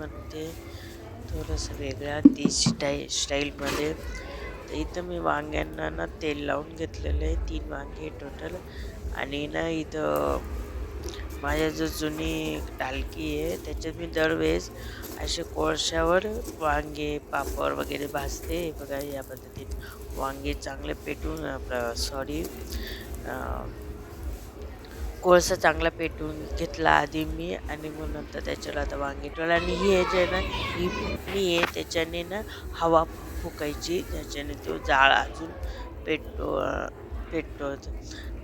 पण ते थोडंसं वेगळ्या ती स्टाईल स्टाईलमध्ये. तर इथं मी वांग्यांना ना तेल लावून घेतलेलं आहे तीन वांगे टोटल आणि ना इथं माझ्या जो जुनी टालकी आहे त्याच्यात मी दरवेळेस असे कोळशावर वांगे पापड वगैरे भाजते. बघा या पद्धतीने वांगे चांगले पेटून सॉरी कोळसा चांगला पेटून घेतला आधी मी आणि मग नंतर त्याच्यावर आता वांगे ठेवलं. आणि ही आहे जे ना ही फुटणी आहे त्याच्याने ना हवा फुकायची त्याच्याने तो जाळ अजून पेटतो पेटतो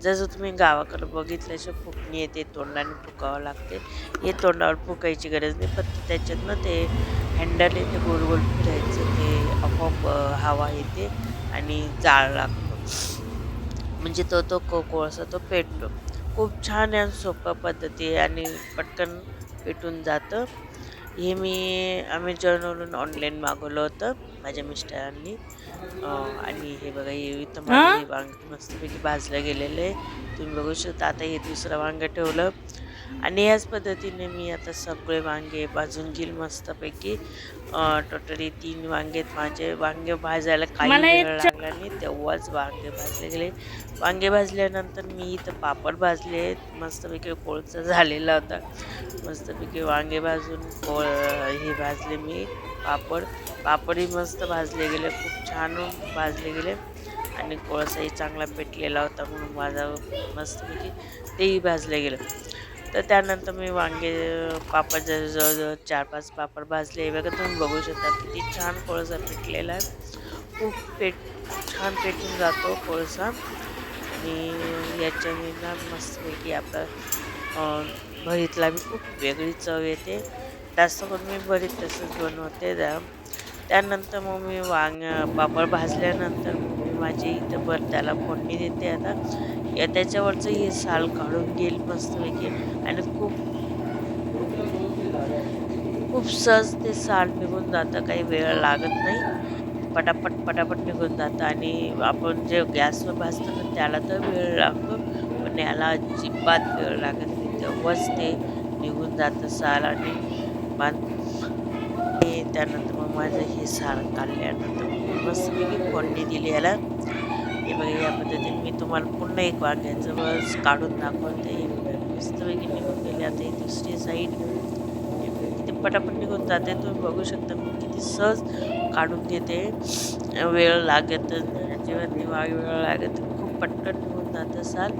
जसं तुम्ही गावाकडं बघितलं फुकणी येते तोंडाने फुकावं लागते. हे तोंडावर फुकायची गरज नाही फक्त त्याच्यात ना ते हँडल येते गोल गोल फिरायचं ते आपोआप हवा येते आणि जाळ लागतो. म्हणजे तो तो को कोळसा तो पेटतो. खूप छान आणि सोप्या पद्धती आहे आणि पटकन भेटून जातं. हे मी अमेझॉनवरून ऑनलाईन मागवलं होतं माझ्या मिस्टरांनी. आणि हे बघा हे इथं माझं हे वांग मस्तपैकी भाजलं गेलेलं आहे. तुम्ही बघू शकता आता हे दुसरं वांगं ठेवलं. आणि याच पद्धतीने मी आता सगळे वांगे भाजून घेईल मस्तपैकी. टोटली तीन वांगे माझे वांगे भाजायला काही वेळ लागला नाही तेव्हाच वांगे भाजले गेले. वांगे भाजल्यानंतर मी इथं पापड भाजले मस्तपैकी कोळचा झालेला होता. मस्तपैकी वांगे भाजून कोळ हे भाजले मी. पापड. पापडही मस्त भाजले गेले खूप छान भाजले गेले. आणि कोळसाही चांगला पेटलेला होता म्हणून माझा मस्तपैकी तेही भाजले गेलं. तर त्यानंतर मी वांगे पापड जवळजवळ चार पाच पापड भाजले. बघा तुम्ही बघू शकता किती छान कोळसा पेटलेला आहे. खूप पेट छान पेटून जातो कोळसा. आणि याच्याने ना मस्तपैकी आपलं भरीतला बी खूप वेगळी चव येते. जास्त करून मी भरीत तसंच बनवते त्या त्यानंतर मग मी वांग पापड भाजल्यानंतर मग मी माझी इथं भर त्याला फोडणी देते आता. या त्याच्यावरचं हे साल काढून घेईल मस्तपैकी आणि खूप खूप सहज ते साल निघून जातं काही वेळ लागत नाही. पटापट पटापट निघून जातं आणि आपण जे गॅसवर भाजतो ना त्याला तर वेळ लागतो. पण याला अजिबात वेळ लागत नाही. तेव्हाच ते निघून जातं साल आणि त्यानंतर मग माझं हे साल काढल्यानंतर मस्तपैकी फोडणी दिली याला. हे बघा या पद्धतीने मी तुम्हाला पुन्हा एक वांग्याचं बस काढून दाखवून ते बघा मस्तपैकी निघून गेले. आता ही दुसरी साईड किती पटापट निघून जाते. तुम्ही बघू शकता मी किती सहज काढून घेते. वेळ लागत जेव्हा निवा वेळ लागत खूप पटकन निघून जातं साल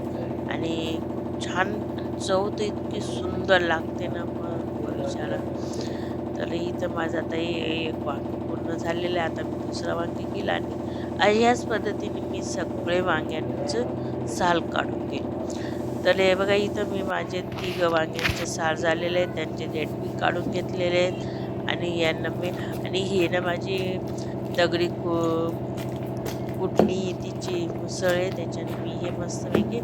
आणि खूप छान चव तर इतकी सुंदर लागते ना विचारा तर इथं माझं आता एक वांग पूर्ण झालेलं आहे. आता मी दुसरा वांगी केला आणि ह्याच पद्धतीने मी सगळे वांग्यांचं साल काढून घेईन तर हे बघा इथं मी माझे तिघ वांग्यांचे साल झालेले आहेत त्यांचे देठ मी काढून घेतलेले आहेत आणि यांना मी आणि हे ना माझी दगडी कु कुठली तिची मुसळ आहे त्याच्याने मी हे मस्तपैकी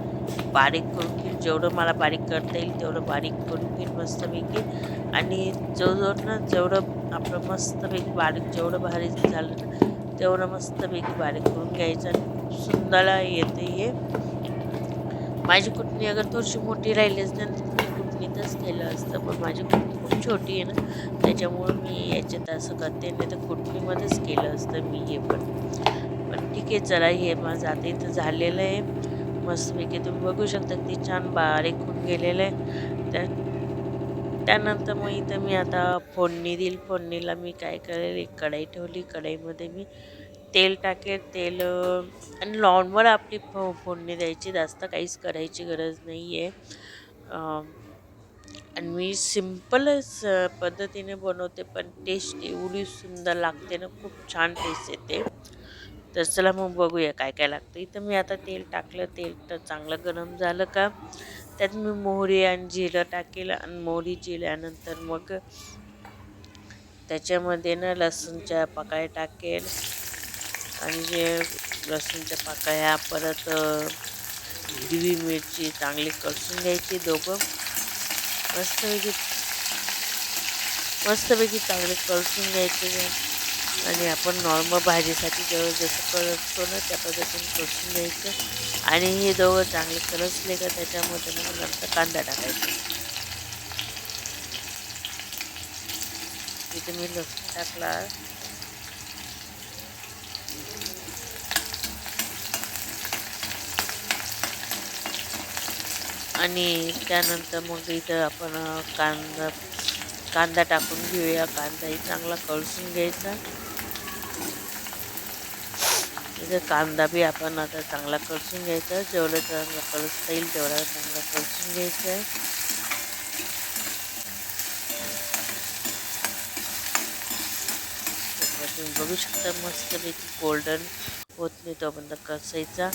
बारीक करून घेईल जेवढं मला बारीक करता येईल तेवढं बारीक करून घेईल मस्तपैकी. आणि जवळजवळ ना जेवढं आपलं मस्तपैकी बारीक जेवढं बारीक झालं ना तेवढं मस्तपैकी बारीक करून घ्यायचं आणि खूप सुंदर येते हे. माझी कुटणी अगर थोडीशी मोठी राहिलीच ना तर मी कुटणीतच केलं असतं. पण माझी कुटणी खूप छोटी आहे ना त्याच्यामुळं मी याच्यात असं करते. नाही तर कुटणीमध्येच केलं असतं मी हे पण. ठीक आहे चला हे माझं आता इथं झालेलं आहे. मस्तपैकी तुम्ही बघू शकता किती छान बारीक होऊन गेलेलं आहे. त्या त्यानंतर मग इथं मी आता फोडणी देईल. फोडणीला मी काय करेल एक कढाई ठेवली. कढाईमध्ये मी तेल टाकेल. तेल आणि लॉनवर आपली फो फोडणी द्यायची. जास्त काहीच करायची गरज नाही आहे आणि मी सिम्पलच पद्धतीने बनवते पण टेस्ट एवढी सुंदर लागते ना खूप छान टेस्ट येते. तर चला मग बघूया काय काय लागतं. इथं मी आता तेल टाकलं. तेल तर चांगलं गरम झालं का? त्यात मी मोहरी आणि जिरं टाकेल आणि मोहरी जिऱ्यानंतर मग त्याच्यामध्ये ना लसूणच्या पाकळ्या टाकेल आणि जे लसूणच्या पाकळ्या परत हिरवी मिरची चांगली कसून घ्यायची दोघं. मस्तपैकी मस्तपैकी चांगले कळसून घ्यायचे. आणि आपण नॉर्मल भाजीसाठी जेव्हा जसं करतो ना त्या पद्धतीने कळसून घ्यायचं. आणि हे दोघं चांगले करसले का त्याच्यामध्ये मग नंतर कांदा टाकायचा. इथे मी लसूण टाकला. आणि त्यानंतर मग इथं आपण कांदा कांदा टाकून घेऊया. कांदाही चांगला कळसून घ्यायचा. इथे कांदा बी आपण आता चांगला कळसून घ्यायचा. जेवढं चांगला कळसता येईल तेवढा चांगला कळसून घ्यायचा आहे. तुम्ही बघू शकता मस्तपैकी गोल्डन होत नाही तोपर्यंत कसायचा.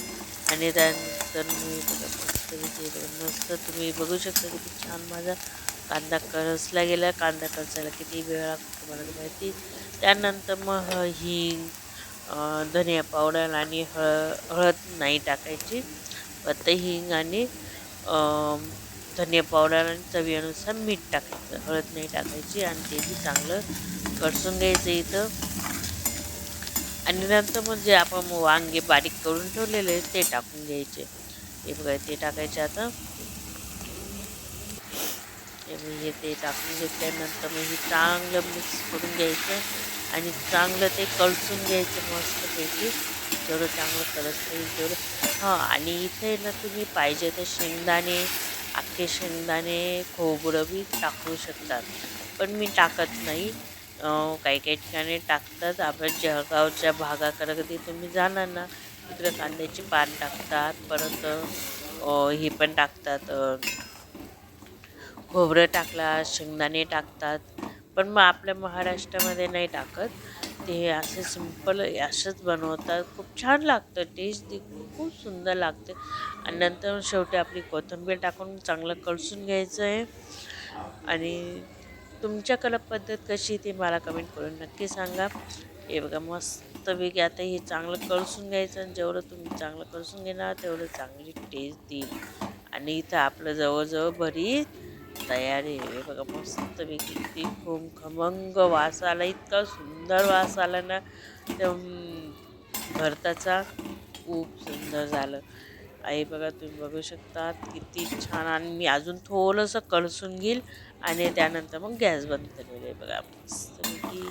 आणि त्यानंतर मी बघा मस्तपैकी मस्त तुम्ही बघू शकता किती छान माझा कांदा कळसला गेला. कांदा कळसायला किती वेळ लागतो तुम्हाला माहिती. त्यानंतर मग हिंग धनिया पावडर आणि हळ हळद नाही टाकायची. फक्त हिंग आणि धनिया पावडर आणि चवीनुसार मीठ टाकायचं. हळद नाही टाकायची आणि ते बी चांगलं कडसून घ्यायचं इथं. आणि नंतर मग जे आपण वांगे बारीक करून ठेवलेले ते टाकून घ्यायचे. हे बघा ते टाकायचे आता. हे ते टाकून घेतल्यानंतर मग हे चांगलं मिक्स करून घ्यायचं. आणि चांगलं ते कळसून घ्यायचं मस्तपैकी. जेवढं चांगलं कळसता येईल तेवढं. हां आणि इथे ना तुम्ही पाहिजे तर शेंगदाणे अख्खे शेंगदाणे खोबरं बी टाकू शकतात. पण मी टाकत नाही. काही काही ठिकाणी टाकतात. आपण जळगावच्या भागाकडे कधी तुम्ही जाणार ना तिकडं कांद्याची पान टाकतात परत हे पण टाकतात. खोबरं टाकला शेंगदाणे टाकतात. पण मग आपल्या महाराष्ट्रामध्ये नाही टाकत. ते असे सिंपल असंच बनवतात. खूप छान लागतं. टेस्ट देखील खूप सुंदर लागते. आणि नंतर शेवटी आपली कोथिंबीर टाकून चांगलं कळसून घ्यायचं आहे. आणि तुमच्याकडं पद्धत कशी आहे ते मला कमेंट करून नक्की सांगा. हे बघा मस्तपैकी आता हे चांगलं कळसून घ्यायचं आणि जेवढं तुम्ही चांगलं कळसून घेणार तेवढं चांगली टेस्ट देईल. आणि इथं आपलं जवळजवळ भरीत तयारी आहे. बघा मस्त मी किती खूप खमंग वास आला. इतका सुंदर वास आला ना त्या भरताचा खूप सुंदर झालं. आहे बघा तुम्ही बघू शकता किती छान. आणि मी अजून थोडंसं कळसून घेईल आणि त्यानंतर मग गॅस बंद करेल. हे बघा मस्त किती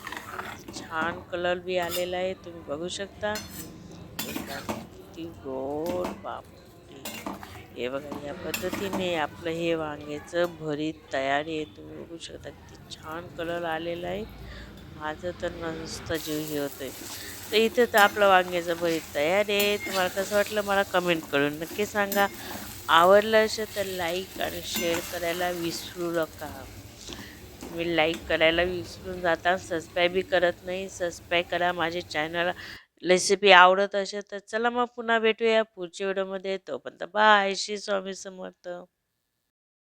छान कलर बी आलेला आहे. तुम्ही बघू शकता. एकदा किती गोड बाप हे बघा या पद्धतीने आपलं हे वांग्याचं भरीत तयार आहे. तुम्ही बघू शकता किती छान कलर आलेला आहे. माझं तर नुसतं जीव हे होतं आहे तर इथं तर आपलं वांग्याचं भरीत तयार आहे. तुम्हाला कसं वाटलं मला कमेंट करून नक्की सांगा. आवडलं असेल तर लाईक आणि शेअर करायला विसरू नका. तुम्ही लाईक करायला विसरून जाता. सबस्क्राईबही करत नाही. सबस्क्राईब करा माझे चॅनल रेसिपी आवडत असेल तर चला मग पुन्हा भेटूया पुढच्या व्हिडिओमध्ये तोपर्यंत बाय श्री स्वामी समर्थ.